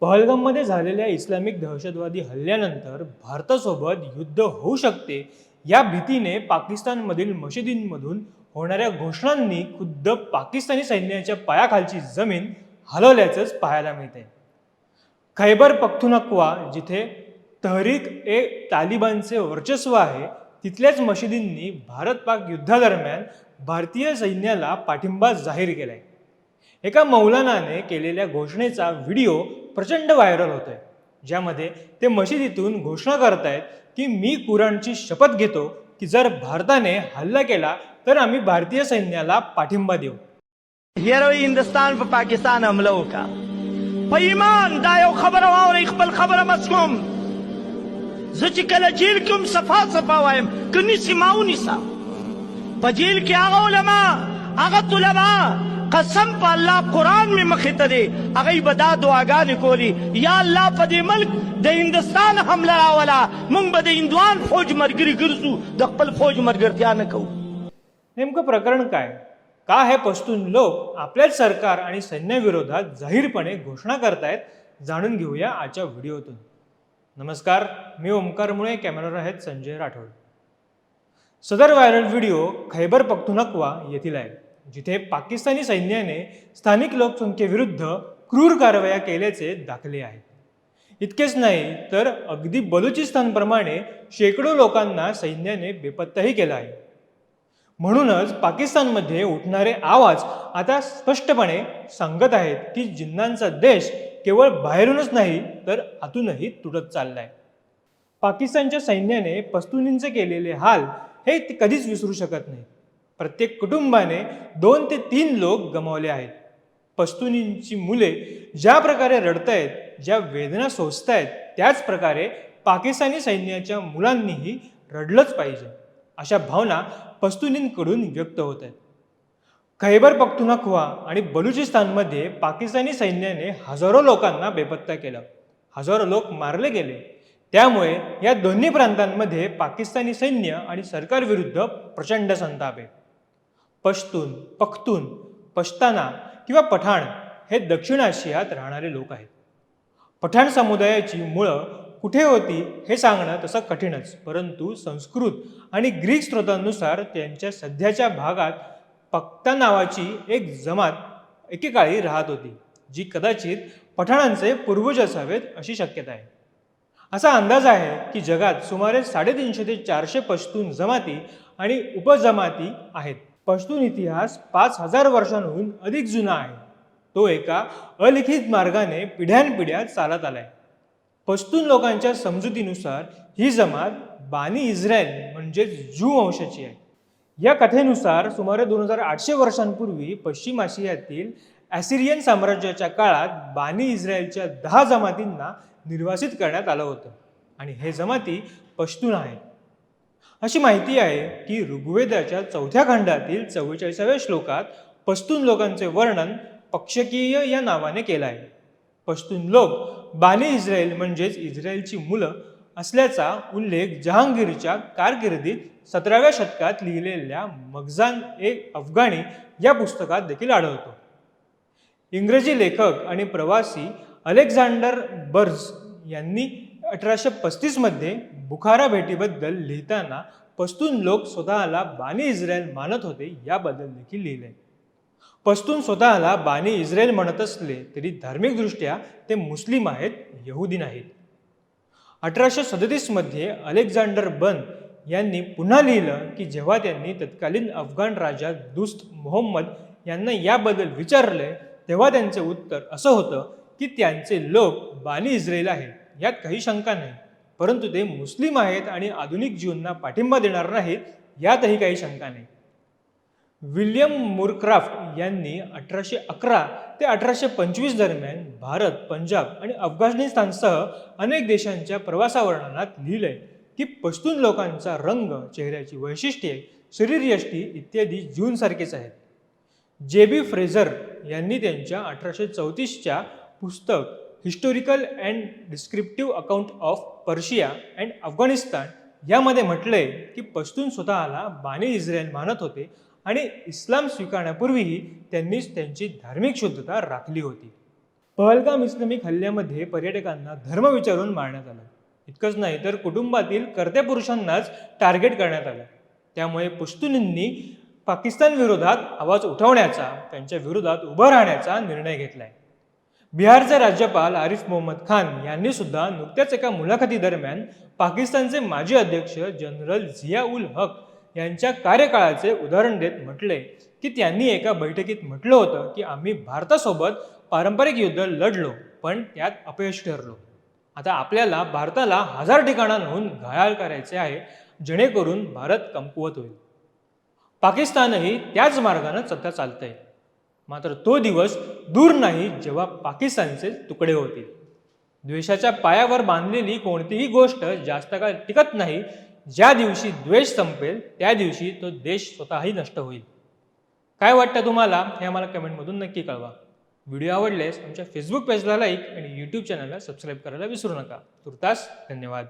पहलगाममध्ये झालेल्या इस्लामिक दहशतवादी हल्ल्यानंतर भारतासोबत युद्ध होऊ शकते या भीतीने पाकिस्तानमधील मशिदींमधून होणाऱ्या घोषणांनी खुद्द पाकिस्तानी सैन्याच्या पायाखालची जमीन हलवल्याचंच पाहायला मिळते खैबर पख्तुनक्वा जिथे तहरीक ए तालिबानचे वर्चस्व आहे तिथल्याच मशिदींनी भारत पाक युद्धादरम्यान भारतीय सैन्याला पाठिंबा जाहीर केलाय. एका मौलानाने केलेल्या घोषणेचा व्हिडिओ प्रचंड व्हायरल होतोय. ज्यामध्ये ते मशिदीतून घोषणा करत आहेत की मी कुराणची शपथ घेतो की जर भारताने हल्ला केला तर आम्ही भारतीय सैन्याला पाठिंबा देऊ. हिरो हिंदुस्तान पर पाकिस्तान हमला होगा पैमान दायो खबर और इकबल खबर मस्कुम जची कल जील कुम सफा सफा वायम कनी सिमाऊ निसा बजेल قسم په الله قران می कसम ته دی कुरान में मखित दे अगई बदा दुआगा निकोली या अल्लाह पदे मुल्क दे हिंदुस्तान हमला आवला मुंग बदे इंदवान फौज मरगिरी गिरसू दक्पल फौज मरगिरत्या न कहू नेमकं प्रकरण काय؟ का हे पश्तून लोक आपल्याच सरकार आणि सैन्याविरोधात जाहीरपणे घोषणा करतायत? जाणून घेऊया आजच्या व्हिडिओतून. नमस्कार मी ओंकारमुळे कॅमेरावर आहेत संजय राठोड. सदर व्हायरल व्हिडिओ खैबर पख्तुनकवा येथील आहे. जिथे पाकिस्तानी सैन्याने स्थानिक लोकसंख्येविरुद्ध क्रूर कारवाया केल्याचे दाखले आहेत इतकेच नाही तर अगदी बलुचिस्तानप्रमाणे शेकडो लोकांना सैन्याने बेपत्ताही केला आहे. म्हणूनच पाकिस्तानमध्ये उठणारे आवाज आता स्पष्टपणे सांगत आहेत की जिन्नांचा देश केवळ बाहेरूनच नाही तर आतूनही तुटत चाललाय. पाकिस्तानच्या सैन्याने पस्तुनींचे केलेले हाल हे ते कधीच विसरू शकत नाही. प्रत्येक कुटुंबाने दोन ते तीन लोक गमावले आहेत. पस्तुनींची मुले ज्या प्रकारे रडतायत ज्या वेदना सोसतायत त्याच प्रकारे पाकिस्तानी सैन्याच्या मुलांनीही रडलंच पाहिजे अशा भावना पस्तुनींकडून व्यक्त होत आहेत. खैबर पख्तुनख्वा आणि बलुचिस्तानमध्ये पाकिस्तानी सैन्याने हजारो लोकांना बेपत्ता केलं. हजारो लोक मारले गेले. त्यामुळे या दोन्ही प्रांतांमध्ये पाकिस्तानी सैन्य आणि सरकारविरुद्ध प्रचंड संताप आहे. पश्तून पख्तून पश्ताना किंवा पठाण हे दक्षिण आशियात राहणारे लोक आहेत. पठाण समुदायाची मुळं कुठे होती हे सांगणं तसं कठीणच परंतु संस्कृत आणि ग्रीक स्रोतांनुसार त्यांच्या सध्याच्या भागात पक्ता नावाची एक जमात एकेकाळी राहत होती जी कदाचित पठाणांचे पूर्वज असावेत अशी शक्यता आहे. असा अंदाज आहे की जगात सुमारे साडेतीनशे ते चारशे पश्तून जमाती आणि उपजमाती आहेत. पश्तून इतिहास पाच हजार वर्षांहून अधिक जुना आहे. तो एका अलिखित मार्गाने पिढ्यानपिढ्या चालत आलाय. पश्तून लोकांच्या समजुतीनुसार ही जमात बानी इस्रायल म्हणजेच जू वंशाची आहे. या कथेनुसार सुमारे दोन हजार आठशे वर्षांपूर्वी पश्चिम आशियातील ॲसिरियन साम्राज्याच्या काळात बानी इस्रायलच्या दहा जमातींना निर्वासित करण्यात आलं होतं. आणि हे जमाती पश्तून आहेत. अशी माहिती आहे की ऋग्वेदाच्या चौथ्या खंडातील चव्वेचाळीसाव्या श्लोकात पश्तून लोकांचे वर्णन पक्षकीय या नावाने केलं आहे. पश्तून लोक बानी इस्रायल म्हणजेच इस्रायलची मुलं असल्याचा उल्लेख जहांगीरच्या कारकिर्दीत सतराव्या शतकात लिहिलेल्या मगजान ए अफगाणी या पुस्तकात देखील आढळतो. इंग्रजी लेखक आणि प्रवासी अलेक्झांडर बर्ज यांनी अठराशे पस्तीसमध्ये बुखारा भेटीबद्दल लिहिताना पस्तून लोक स्वतःला बानी इस्रायल मानत होते याबद्दल देखील लिहिले. पस्तून स्वतःला बानी इस्रायल म्हणत असले तरी धार्मिकदृष्ट्या ते मुस्लिम आहेत यहुदी नाहीत. अठराशे सदतीसमध्ये अलेक्झांडर बन यांनी पुन्हा लिहिलं की जेव्हा त्यांनी तत्कालीन अफगाण राजा दुस्त मोहम्मद यांना याबद्दल विचारले तेव्हा त्यांचे उत्तर असं होतं की त्यांचे लोक बानी इस्रायल आहेत. यात काही शंका नाही. परंतु ते मुस्लिम आहेत आणि आधुनिक जीवनना पाठिंबा देणार नाहीत यातही काही शंका नाही. विल्यम मुरक्राफ्ट यांनी अठराशे अकरा ते अठराशे पंचवीस दरम्यान भारत पंजाब आणि अफगाणिस्तानसह अनेक देशांच्या प्रवासावर्णनात लिहिलंय की पश्तून लोकांचा रंग चेहऱ्याची वैशिष्ट्ये शरीरयष्टी इत्यादी जूनसारखेच आहेत. जे बी फ्रेझर यांनी त्यांच्या अठराशे चौतीसच्या पुस्तक historical and descriptive account of Persia and Afghanistan यामध्ये म्हटलंय की पश्तून स्वतःला बानी इस्रायल मानत होते आणि इस्लाम स्वीकारण्यापूर्वीही त्यांनीच त्यांची धार्मिक शुद्धता राखली होती. पहलगाम इस्लामिक हल्ल्यामध्ये पर्यटकांना धर्म विचारून मारण्यात आलं. इतकंच नाही तर कुटुंबातील कर्त्या पुरुषांनाच टार्गेट करण्यात आलं. त्यामुळे पश्तुनींनी पाकिस्तान विरोधात आवाज उठवण्याचा त्यांच्या विरोधात उभं राहण्याचा निर्णय घेतलाय. बिहारचे राज्यपाल आरिफ मोहम्मद खान यांनी सुद्धा नुकत्याच एका मुलाखतीदरम्यान पाकिस्तानचे माजी अध्यक्ष जनरल झिया उल हक यांच्या कार्यकाळाचे उदाहरण देत म्हटले की त्यांनी एका बैठकीत म्हटलं होतं की आम्ही भारतासोबत पारंपरिक युद्ध लढलो पण त्यात अपयश ठरलो. आता आपल्याला भारताला हजार ठिकाणांहून घायाळ करायचे आहे जेणेकरून भारत कमकुवत होईल. पाकिस्तानही त्याच मार्गानं सध्या चालतंय. मात्र तो दिवस दूर नाही जेव्हा पाकिस्तानचे तुकडे होतील. द्वेषाच्या पायावर बांधलेली कोणतीही गोष्ट जास्त काळ टिकत नाही ज्या दिवशी द्वेष संपेल त्या दिवशी तो देश स्वतःही नष्ट होईल. काय वाटतं तुम्हाला? हे आम्हाला कमेंटमधून नक्की कळवा. व्हिडिओ आवडल्यास आमच्या फेसबुक पेजला लाईक आणि यूट्यूब चॅनलला सबस्क्राईब करायला विसरू नका. तुर्तास धन्यवाद.